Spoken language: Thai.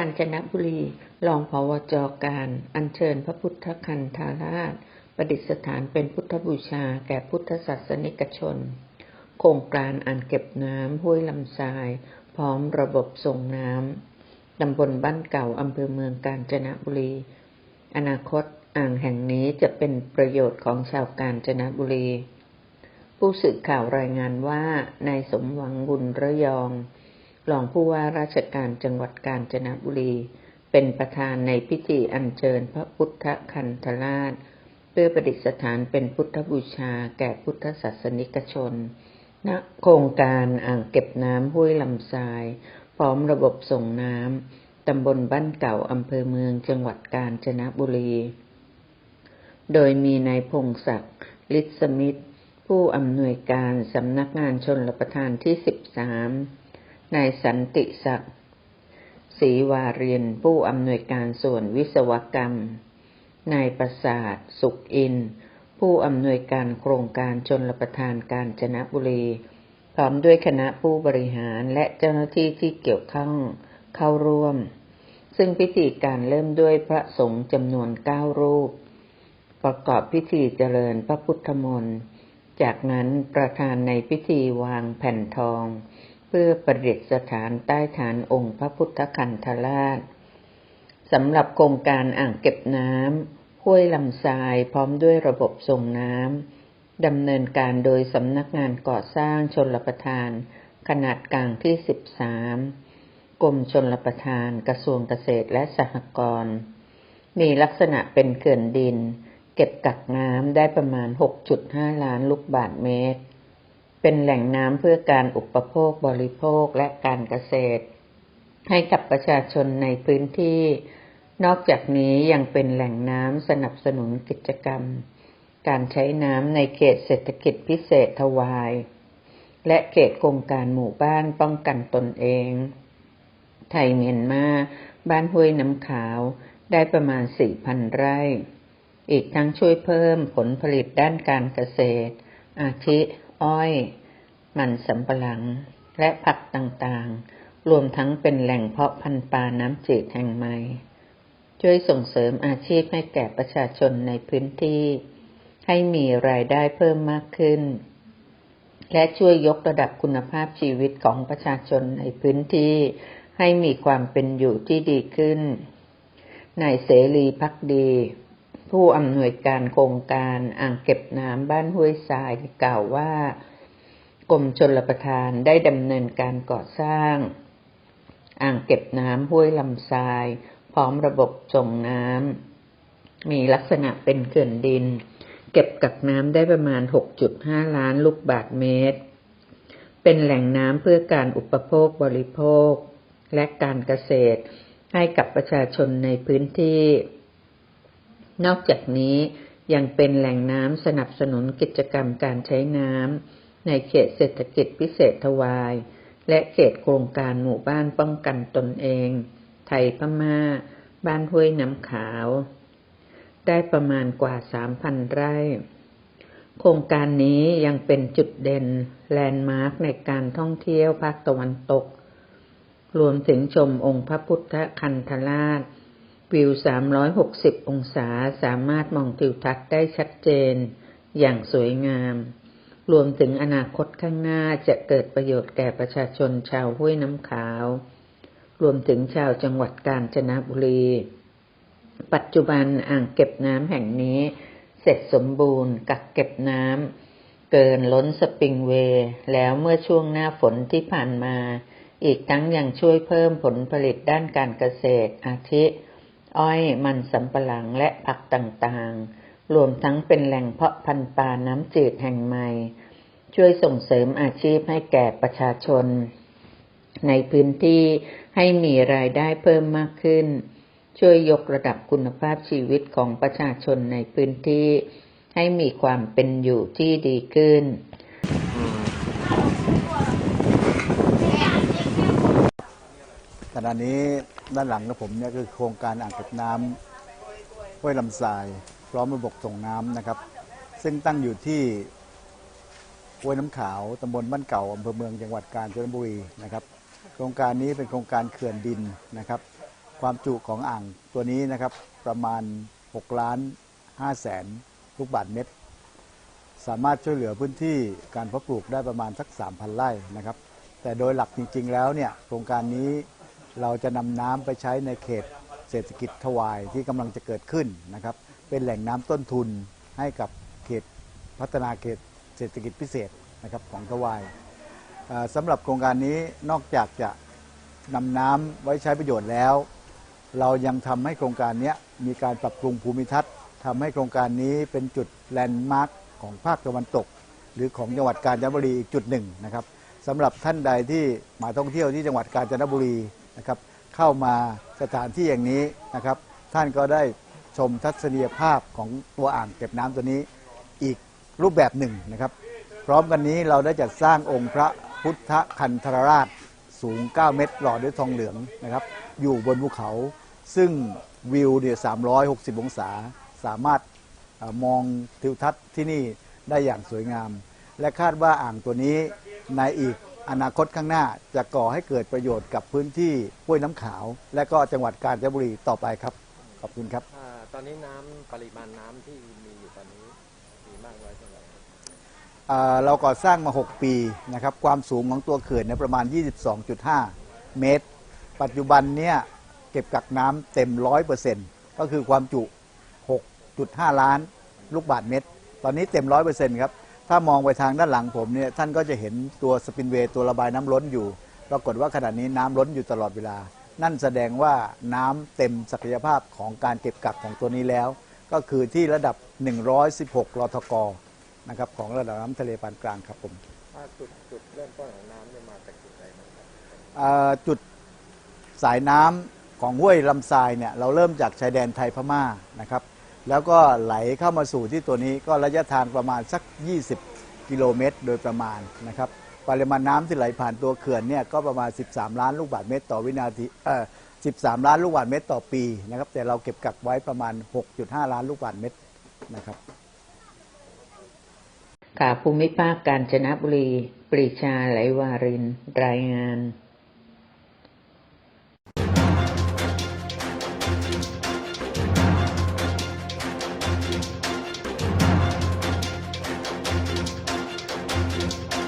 กาญจนบุรีรองผวจการ อัญเชิญพระพุทธคันธาราช ประดิษฐานเป็นพุทธบูชาแก่พุทธศาสนิกชน โครงการอ่างเก็บน้ำห้วยลำทราย พร้อมระบบส่งน้ำตำบลบ้านเก่าอำเภอเมืองกาญจนบุรี อนาคตอ่างแห่งนี้จะเป็นประโยชน์ของชาวกาญจนบุรี ผู้สื่อข่าวรายงานว่านายสมหวังบุญระยอง รองผู้ว่าราชการจังหวัดกาญจนบุรี เป็นประธานในพิธีอัญเชิญพระพุทธคันธราช เพื่อประดิษฐานเป็นพุทธบูชาแก่พุทธศาสนิกชน ณโครงการอ่างเก็บน้ำห้วยลำทราย พร้อมระบบส่งน้ำตำบลบ้านเก่าอำเภอเมืองจังหวัดกาญจนบุรี โดยมีนายพงศักดิ์ฤทธิสมิทธผู้อำนวยการสำนักงานชนรประทานที่ 13 นายสันติศักดิ์ศรีวาเรียนผู้อำนวยการส่วนวิศวกรรม นายประสาท สุขอิน ผู้อำนวยการโครงการชนรประทานกาญจนบุรี พร้อมด้วยคณะผู้บริหารและเจ้าหน้าที่ที่เกี่ยวข้องเข้าร่วม ซึ่งพิธีการเริ่มด้วยพระสงฆ์จำนวนเก้ารูป ประกอบพิธีเจริญพระพุทธมนต์ จากนั้นประธานในพิธีวางแผ่นทอง เพื่อประดิษฐานใต้ฐานองค์พระพุทธคันธราชสำหรับโครงการอ่างเก็บน้ำห้วยลำทรายพร้อมด้วยระบบส่งน้ำดำเนินการโดยสำนักงานก่อสร้างชนรประทาน ขนาดกลางที่ 13 กรมชนรประทานกระทรวงเกษตรและสหกรณ์มีลักษณะเป็นเขื่อนดิน เก็บกักน้ำได้ประมาณ 6.5 ล้านลูกบาศก์เมตร เป็นแหล่งน้ำเพื่อการอุปโภคบริโภคและการเกษตร ให้กับประชาชนในพื้นที่ นอกจากนี้ยังเป็นแหล่งน้ำสนับสนุนกิจกรรม การใช้น้ำในเขตเศรษฐกิจพิเศษทวาย และเขตโครงการหมู่บ้านป้องกันตนเอง ไทยเมียนมาบ้านห้วยน้ำขาวได้ประมาณ 4,000 ไร่ อีกทั้งช่วยเพิ่มผลผลิตด้านการเกษตร อาทิ อ้อย มันสำปะหลัง และผักต่างๆ รวมทั้งเป็นแหล่งเพาะพันธุ์ปลาน้ำจืดแห่งใหม่ ช่วยส่งเสริมอาชีพให้แก่ประชาชนในพื้นที่ ให้มีรายได้เพิ่มมากขึ้น และช่วยยกระดับคุณภาพชีวิตของประชาชนในพื้นที่ ให้มีความเป็นอยู่ที่ดีขึ้นนายเสรีพักดี ผู้อำนวยการโครงการอ่างเก็บน้ำบ้านห้วยทรายกล่าวว่ากรมชลประทานได้ดำเนินการก่อสร้าง อ่างเก็บน้ำห้วยลำทราย พร้อมระบบส่งน้ำมีลักษณะเป็นเขื่อนดิน เก็บกักน้ำได้ประมาณ 6.5 ล้านลูกบาศก์เมตร เป็นแหล่งน้ำเพื่อการอุปโภคบริโภค และการเกษตรให้กับประชาชนในพื้นที่ นอกจากนี้ยังเป็นแหล่งน้ำสนับสนุนกิจกรรมการใช้น้ำในเขตเศรษฐกิจพิเศษทวาย และเขตโครงการหมู่บ้านป้องกันตนเอง ไทยพม่า บ้านห้วยน้ำขาว ได้ประมาณกว่า 3,000 ไร่ โครงการนี้ยังเป็นจุดเด่นแลนด์มาร์คในการท่องเที่ยวภาคตะวันตก รวมถึงชมองค์พระพุทธคันธราช วิว 360 องศาสามารถมองทิวทัศน์ได้ชัดเจน อย่างสวยงาม รวมถึงอนาคตข้างหน้าจะเกิดประโยชน์แก่ประชาชนชาวห้วยน้ำขาว รวมถึงชาวจังหวัดกาญจนบุรี ปัจจุบันอ่างเก็บน้ำแห่งนี้ เสร็จสมบูรณ์กักเก็บน้ำเกินล้นสปริงเวย์แล้วเมื่อช่วงหน้าฝนที่ผ่านมา อีกทั้งยังช่วยเพิ่มผลผลิตด้านการเกษตรอาทิ อ้อยมันสำปะหลังและผักต่างๆ รวมทั้งเป็นแหล่งเพาะพันธุ์ปลาน้ำจืดแห่งใหม่ ช่วยส่งเสริมอาชีพให้แก่ประชาชน ในพื้นที่ให้มีรายได้เพิ่มมากขึ้น ช่วยยกระดับคุณภาพชีวิตของประชาชนในพื้นที่ ให้มีความเป็นอยู่ที่ดีขึ้น ขณะนี้ด้านหลังของผมเนี่ยคือโครงการอ่างเก็บน้ำห้วยลำทราย พร้อมระบบส่งน้ำนะครับ ซึ่งตั้งอยู่ที่ห้วยน้ำขาวตำบลบ้านเก่าอำเภอเมืองจังหวัดกาญจนบุรีนะครับ โครงการนี้เป็นโครงการเขื่อนดินนะครับ ความจุของอ่างตัวนี้นะครับประมาณ6ล้าน5แสนลูกบาศก์เมตร สามารถช่วยเหลือพื้นที่การเพาะปลูกได้ประมาณสัก 3,000 ไร่นะครับ แต่โดยหลักจริงๆแล้วเนี่ยโครงการนี้ เราจะนำน้ำไปใช้ในเขตเศรษฐกิจทวายที่กำลังจะเกิดขึ้นนะครับ เป็นแหล่งน้ำต้นทุนให้กับเขตพัฒนาเขตเศรษฐกิจพิเศษนะครับของทวายสำหรับโครงการนี้นอกจากจะนำน้ำไว้ใช้ประโยชน์แล้ว เรายังทำให้โครงการนี้มีการปรับปรุงภูมิทัศน์ทำให้โครงการนี้เป็นจุดแลนด์มาร์คของภาคตะวันตก หรือของจังหวัดกาญจนบุรีอีกจุดหนึ่งนะครับสำหรับท่านใดที่มาท่องเที่ยวที่จังหวัดกาญจนบุรี นะครับเข้ามาสถานที่อย่างนี้นะครับ ท่านก็ได้ชมทัศนียภาพของตัวอ่างเก็บน้ำตัวนี้อีกรูปแบบหนึ่งนะครับ พร้อมกันนี้เราได้จัดสร้างองค์พระพุทธคันธรราชสูง 9 เมตร หล่อด้วยทองเหลืองนะครับ อยู่บนภูเขา ซึ่งวิวเนี่ย360 องศา สามารถอมองทิวทัศน์ที่นี่ได้อย่างสวยงาม และคาดว่าอ่างตัวนี้ในอีก อนาคตข้างหน้าจะก่อให้เกิดประโยชน์กับพื้นที่ห้วยน้ำขาว และก็จังหวัดกาญจนบุรีต่อไปครับ ขอบคุณครับ อ่าตอนนี้น้ำปริมาณน้ำที่มีอยู่ตอนนี้มีมากน้อยเท่าไหร่อ่าเราก่อสร้างมา 6 ปีนะครับความสูงของตัวเขื่อนเนี่ยประมาณ 22.5 เมตร ปัจจุบันเนี่ยเก็บกักน้ำเต็ม 100%ก็คือความจุ 6.5 ล้านลูกบาศก์เมตร ตอนนี้เต็ม 100%ครับ ถ้ามองไปทางด้านหลังผมเนี่ยท่านก็จะเห็นตัวสปินเวย์ตัวระบายน้ำล้นอยู่ ปรากฏว่าขณะนี้น้ำล้นอยู่ตลอดเวลา นั่นแสดงว่าน้ำเต็มศักยภาพของการเก็บกักของตัวนี้แล้ว ก็คือที่ระดับ 116รทกนะครับของระดับน้ำทะเลปานกลางครับผมถ้าจุดจุดเริ่มต้นของน้ำเนี่ยมาจากจุดไหนบ้างครับเอ่อจุดสายน้ำของห้วยลำทรายเนี่ยเราเริ่มจากชายแดนไทยพม่านะครับ แล้วก็ไหลเข้ามาสู่ที่ตัวนี้ก็ระยะทางประมาณสัก 20 กิโลเมตร โดยประมาณนะครับปริมาณน้ำที่ไหลผ่านตัวเขื่อนเนี่ยก็ประมาณ 13 ล้านลูกบาศก์เมตรต่อวินาทีเอ่อ13 ล้านลูกบาศก์เมตรต่อปีนะครับแต่เราเก็บกักไว้ประมาณ 6.5 ล้านลูกบาศก์เมตรนะครับข่าภูมิภาคกาญจนบุรี ปรีชาไหลวาริน รายงาน